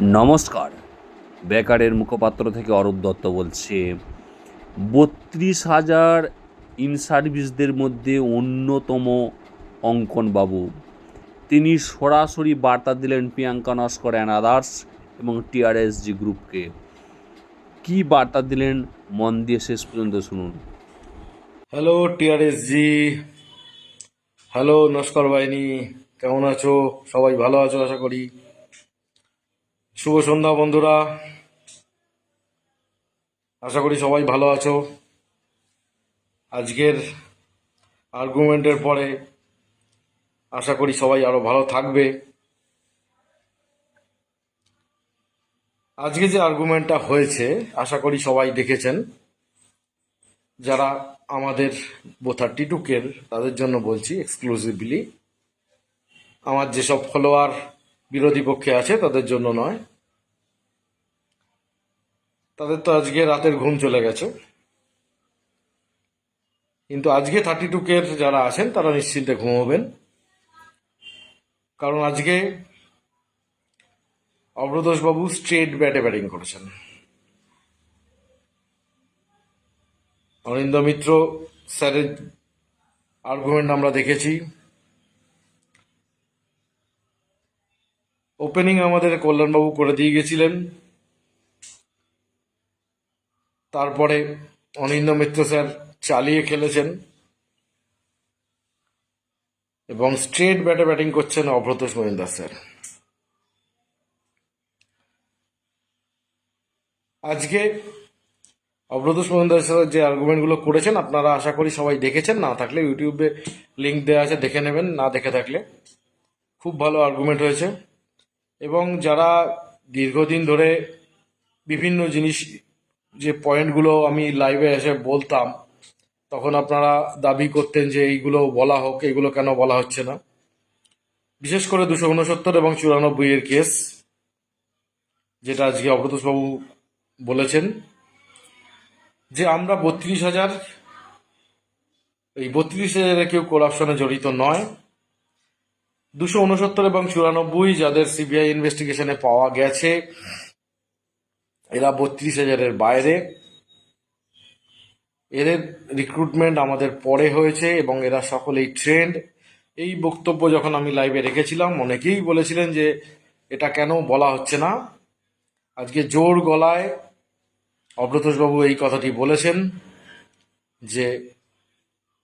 নমস্কার। বেকারের মুখপাত্র থেকে অরূপ দত্ত বলছে। বত্রিশ হাজার ইন সার্ভিসদের মধ্যে অন্যতম অঙ্কন বাবু। তিনি সরাসরি বার্তা দিলেন প্রিয়াঙ্কা নস্কর অ্যান্ড আদার্স এবং টিআরএসজি গ্রুপকে। কী বার্তা দিলেন? মন দিয়ে শেষ পর্যন্ত শুনুন। হ্যালো টিআরএসজি হ্যালো, নস্কর বাহিনী, কেমন আছো? সবাই ভালো আছো, আশা করি। শুভ সন্ধ্যা, বন্ধুরা। আশা করি সবাই ভালো আছো। আজকের আর্গুমেন্টের পরে আশা করি সবাই আরও ভালো থাকবে। আজকে যে আর্গুমেন্টটা হয়েছে, আশা করি সবাই দেখেছেন। যারা আমাদের থার্টি টুকের তাদের জন্য বলছি এক্সক্লুসিভলি আমার যেসব ফলোয়ার বিরোধী পক্ষে আছে, তাদের জন্য নয়। তাদের তো আজকে রাতের ঘুম চলে গেছে। কিন্তু আজকে থার্টি টু টুকের যারা আছেন, তারা নিশ্চিন্তে ঘুমোবেন। কারণ আজকে অভ্রতোষবাবু স্ট্রেট ব্যাটে ব্যাটিং করেছেন। অনিন্দ মিত্র, স্যারের আর্গুমেন্ট আমরা দেখেছি। ওপেনিং আমাদের কল্যাণবাবু করে দিয়ে গেছিলেন। তারপরে অনিন্দ মিত্র স্যার চালিয়ে খেলেছেন। এবং স্ট্রেট ব্যাটে ব্যাটিং করছেন অভ্রতোষ মহিন্দার স্যার। আজকে অভ্রতোষ মহিন্দার স্যার যে আর্গুমেন্টগুলো করেছেন, আপনারা আশা করি সবাই দেখেছেন। না থাকলে ইউটিউবে লিঙ্ক দেওয়া আছে, দেখে নেবেন, না দেখে থাকলে খুব ভালো আর্গুমেন্ট হয়েছে। এবং যারা দীর্ঘদিন ধরে বিভিন্ন জিনিস, যে পয়েন্টগুলো আমি লাইভে এসে বলতাম, তখন আপনারা দাবি করতেন যে এইগুলো বলা হোক এগুলো কেন বলা হচ্ছে না। বিশেষ করে দুশো উনসত্তর এবং চুরানব্বই এর কেস যেটা আজকে অভ্রতোষবাবু বলেছেন, যে আমরা বত্রিশ হাজার, এই বত্রিশ হাজারে কেউ করাপশনে জড়িত নয়। দুশো উনসত্তর এবং চুরানব্বই যাদের সিবিআই ইনভেস্টিগেশনে পাওয়া গেছে, এরা বত্রিশ হাজারের বাইরে। এদের রিক্রুটমেন্ট আমাদের পরে হয়েছে এবং এরা সকলেই ট্রেন্ড এই বক্তব্য যখন আমি লাইভে রেখেছিলাম, অনেকেই বলেছিলেন যে এটা কেন বলা হচ্ছে না। আজকে জোর গলায় অব্রতোষবাবু এই কথাটি বলেছেন যে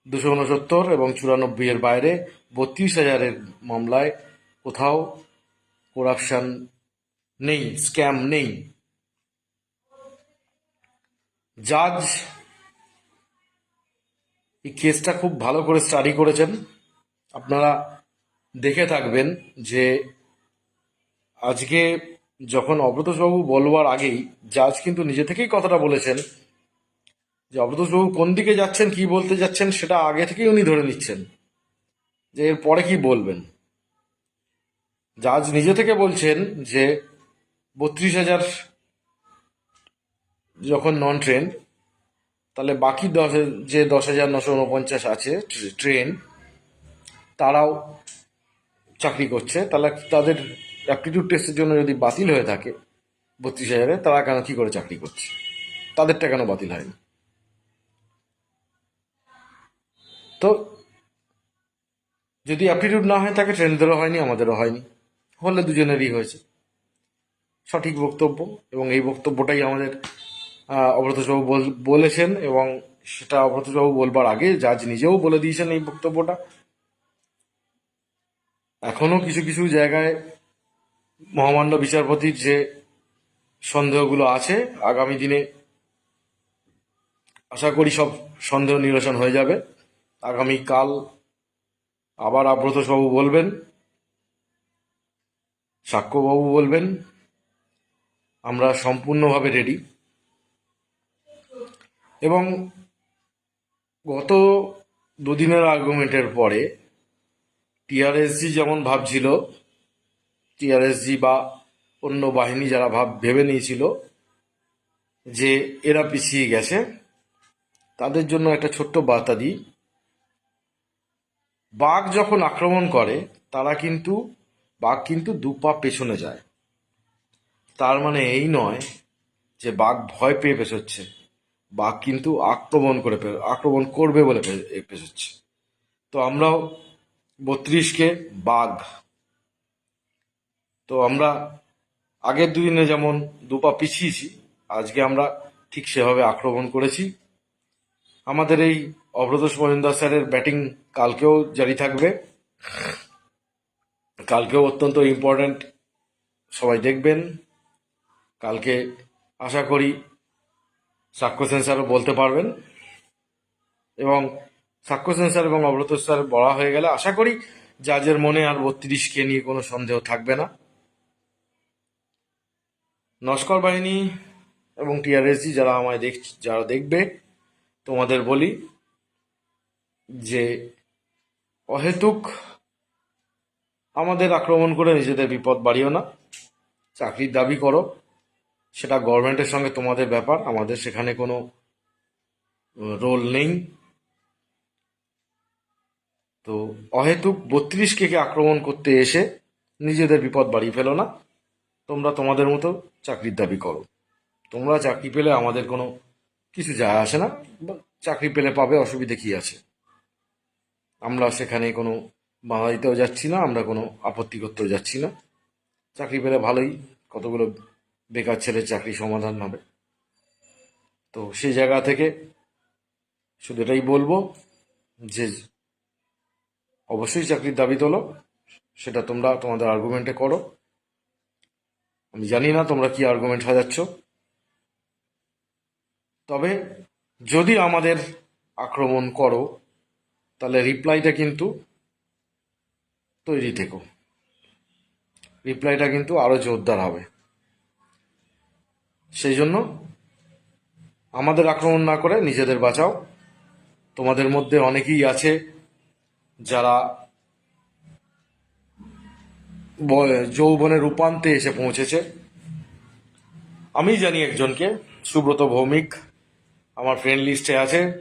দুশো উনসত্তর এবং চুরানব্বই এর বাইরে বত্রিশ হাজারের মামলায় কোথাও করাপশন নেই স্ক্যাম নেই। জাজ এই কেসটা খুব ভালো করে স্টাডি করেছেন। আপনারা দেখে থাকবেন যে আজকে যখন অব্রতোষবাবু বলবার আগেই জাজ কিন্তু নিজে থেকেই কথাটা বলেছেন যে অবতোষবাবু কোন দিকে যাচ্ছেন, কি বলতে যাচ্ছেন, সেটা আগে থেকেই উনি ধরে নিচ্ছেন। যে এর পরে কি বলবেন? জাজ নিজে থেকে বলছেন যে, বত্রিশ হাজার যখন নন ট্রেন, তাহলে বাকি দশ যে দশ হাজার নশো উনপঞ্চাশ আছে ট্রেন, তারাও চাকরি করছে। তাহলে তাদের অ্যাপটিটিউড টেস্টের জন্য যদি বাতিল হয়ে থাকে বত্রিশ হাজারে, তারা কেন কী করে চাকরি করছে? তাদেরটা কেন বাতিল হয়নি? তো যদি অ্যাপটিটিউড না হয়, তাকে ট্রেনদেরও হয়নি, আমাদেরও হয়নি। হলে দুজনেরই হয়েছে। সঠিক বক্তব্য এবং এই বক্তব্যটাই আমাদের বল- বলেছেন এবং সেটা অভ্রতোষবাবু বলবার আগে জাজ নিজেও বলে দিয়েছেন এই বক্তব্যটা। এখনও কিছু কিছু জায়গায় মহামান্য বিচারপতির যে সন্দেহগুলো আছে, আগামী দিনে আশা করি সব সন্দেহ নিরসন হয়ে যাবে। আগামীকাল আবার আব্রতবাবু বলবেন, সাক্ষ্যবাবু বলবেন, আমরা সম্পূর্ণভাবে রেডি এবং গত দুদিনের আর্গুমেন্টের পরে টিআরএসজি যেমন ভাবছিল টিআরএসজি বা অন্য বাহিনী যারা ভাব ভেবে নিয়েছিল যে এরা পিছিয়ে গেছে, তাদের জন্য একটা ছোট্ট বার্তা দিই। বাঘ যখন আক্রমণ করে, তারা কিন্তু, বাঘ কিন্তু দু পা পেছনে যায়। তার মানে এই নয় যে বাঘ ভয় পেয়ে পেছোচ্ছে। বাঘ কিন্তু আক্রমণ করে আক্রমণ করবে বলে পেছোচ্ছে। তো আমরাও বত্রিশকে বাঘ। তো আমরা আগের দুদিনে যেমন দুপা পিছিয়েছি, আজকে আমরা ঠিক সেভাবে আক্রমণ করেছি। আমাদের এই অভ্রতোষ মজুমদার স্যারের ব্যাটিং কালকেও জারি থাকবে। কালকেও অত্যন্ত ইম্পর্ট্যান্ট সবাই দেখবেন। কালকে আশা করি সাক্ষ্য সেন্সারও বলতে পারবেন। এবং সাক্ষ্য সেন্সার এবং অব্রত স্যার বলা হয়ে গেলে আশা করি জাজের মনে আর বত্রিশকে নিয়ে কোনো সন্দেহ থাকবে না। নস্কর বাহিনী এবং টিআরএসজি যারা আমায় দেখ, যারা দেখবে তোমাদের বলি যে অহেতুক আমাদের আক্রমণ করে নিজেদের বিপদ বাড়িও না। চাকরির দাবি করো, সেটা গভর্নমেন্টের সঙ্গে তোমাদের ব্যাপার, আমাদের সেখানে কোনো রোল নেই। তো অহেতুক বত্রিশ কেকে আক্রমণ করতে এসে নিজেদের বিপদ বাড়িয়ে ফেলো না। তোমরা তোমাদের মতো চাকরির দাবি করো। তোমরা চাকরি পেলে আমাদের কোনো কিছু যায় আসে না চাকরি পেলে পাবে, অসুবিধে কি আছে? আমরা সেখানে কোনো বাধা দিতেও যাচ্ছি না, আমরা কোনো আপত্তি করতেও যাচ্ছি না। চাকরি পেলে ভালোই, কতগুলো বেকার ছেলের চাকরি সমাধান হবে। তো সেই জায়গা থেকে শুধু এটাই বলব যে অবশ্যই চাকরির দাবি তোলো, সেটা তোমরা তোমাদের আর্গুমেন্টে করো। আমি জানি না তোমরা কি আর্গুমেন্ট সাজাচ্ছ। তবে যদি আমাদের আক্রমণ করো, তাহলে রিপ্লাইটা কিন্তু তৈরি থেকো। রিপ্লাইটা কিন্তু আরও জোরদার হবে। সেই জন্য আমাদের আক্রমণ না করে নিজেদের বাঁচাও। তোমাদের মধ্যে অনেকেই আছে যারা যৌবনের রূপান্তে এসে পৌঁছেছে। আমি জানি একজনকে, সুব্রত ভৌমিক। আমার ফ্রেন্ড লিস্টে আছে।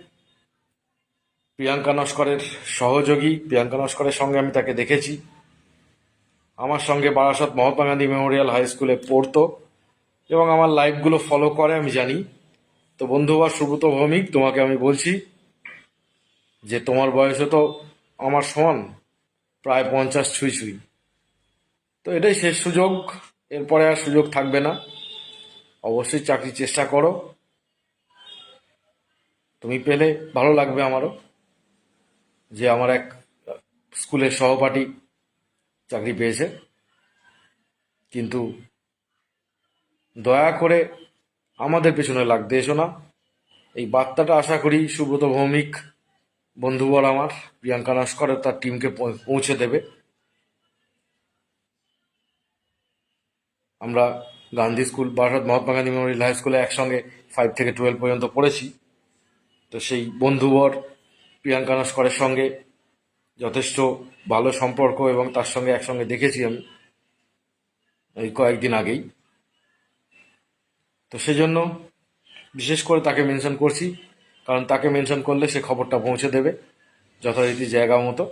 প্রিয়াঙ্কা নস্করের সহযোগী। প্রিয়াঙ্কা নস্করের সঙ্গে আমি তাকে দেখেছি। আমার সঙ্গে বারাসত মহাত্মা গান্ধী মেমোরিয়াল হাই স্কুলে পড়তো এবং আমার লাইভগুলো ফলো করে, আমি জানি। তো বন্ধু বা সুব্রত ভৌমিক, তোমাকে আমি বলছি যে তোমার বয়সে তো আমার সমান প্রায় পঞ্চাশ ছুঁই ছুঁই। তো এটাই শেষ সুযোগ। এরপরে আর সুযোগ থাকবে না। অবশ্যই চাকরির চেষ্টা করো। তুমি পেলে, ভালো লাগবে আমারও। যে আমার এক স্কুলের সহপাঠী চাকরি পেয়েছে। কিন্তু দয়া করে আমাদের পেছনে লাগতে এসো না। এই বার্তাটা আশা করি সুব্রত ভৌমিক বন্ধুবর আমার, প্রিয়াঙ্কা নস্করের তার টিমকে পৌঁছে দেবে। আমরা Gandhi school, Bharat Mahatma Gandhi memorial high স্কুলে একসঙ্গে ফাইভ থেকে টুয়েলভ পর্যন্ত পড়েছি। তো সেই বন্ধুবর প্রিয়াঙ্কা নস্করের সঙ্গে যথেষ্ট ভালো সম্পর্ক এবং তার সঙ্গে একসঙ্গে দেখেছি আমি এই কয়েকদিন আগেই। তো সেজন্য বিশেষ করে তাকে মেনশন করছি, কারণ তাকে মেনশন করলে সে খবরটা পৌঁছে দেবে যথারীতি জায়গা মতো।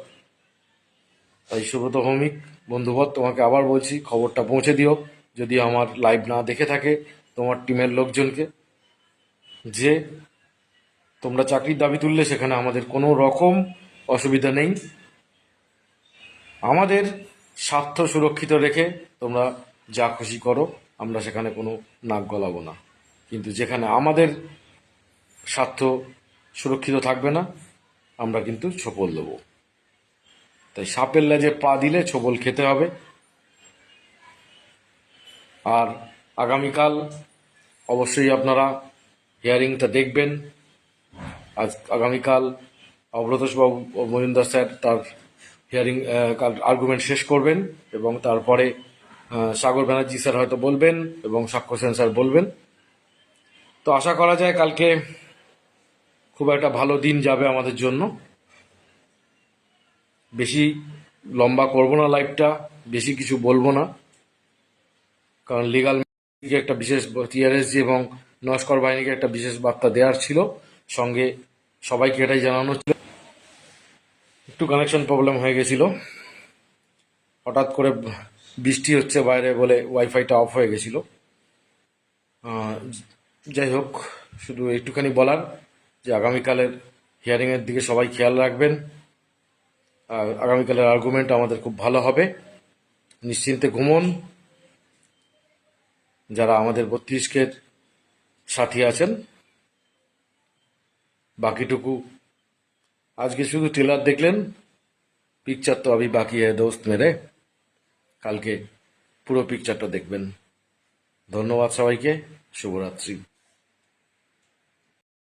তাই সুব্রত ভৌমিক, বন্ধুবর, তোমাকে আবার বলছি, খবরটা পৌঁছে দিও। যদি আমার লাইভ না দেখে থাকে তোমার টিমের লোকজনকে, যে তোমরা চাকরির দাবি তুললে সেখানে আমাদের কোনো রকম অসুবিধা নেই। আমাদের স্বার্থ সুরক্ষিত রেখে তোমরা যা খুশি করো, আমরা সেখানে কোনো নাক গলাবো না। কিন্তু যেখানে আমাদের স্বার্থ সুরক্ষিত থাকবে না, আমরা কিন্তু ছোপল দেবো। তাই সাপের লেজে পা দিলে ছোবল খেতে হবে। আর আগামীকাল অবশ্যই আপনারা হিয়ারিংটা দেখবেন। আজ আগামীকাল অব্রতসবাবু মজুমদার স্যার তার হিয়ারিং আর্গুমেন্ট শেষ করবেন এবং তারপরে সাগর ব্যানার্জি স্যার হয়তো বলবেন এবং সাক্ষ্য সেন স্যার বলবেন। তো আশা করা যায় কালকে খুব একটা ভালো দিন যাবে আমাদের জন্য। বেশি লম্বা করব না লাইফটা বেশি কিছু বলব না। কারণ লিগাল একটা বিশেষ টিআরএসজি এবং নস্কর বাহিনীকে একটা বিশেষ বার্তা দেওয়ার ছিল। সঙ্গে সবাইকে এটাই জানানো ছিল। একটু কানেকশন প্রবলেম হয়ে গেছিল। হঠাৎ করে বৃষ্টি হচ্ছে বাইরে বলে ওয়াইফাইটা অফ হয়ে গেছিল। যাই হোক, শুধু একটুখানি বলার যে আগামীকালের হিয়ারিংয়ের দিকে সবাই খেয়াল রাখবেন। আর আগামীকালের আর্গুমেন্ট আমাদের খুব ভালো হবে। নিশ্চিন্তে ঘুমন। যারা আমাদের বত্রিশকের সাথী আছেন বাকিটুকু। আজকে শুধু ট্রেলার দেখলেন পিকচার তো আমি বাকি হ্যাঁ দোস্ত মেরে। কালকে পুরো পিকচারটা দেখবেন। ধন্যবাদ সবাইকে, শুভরাত্রি।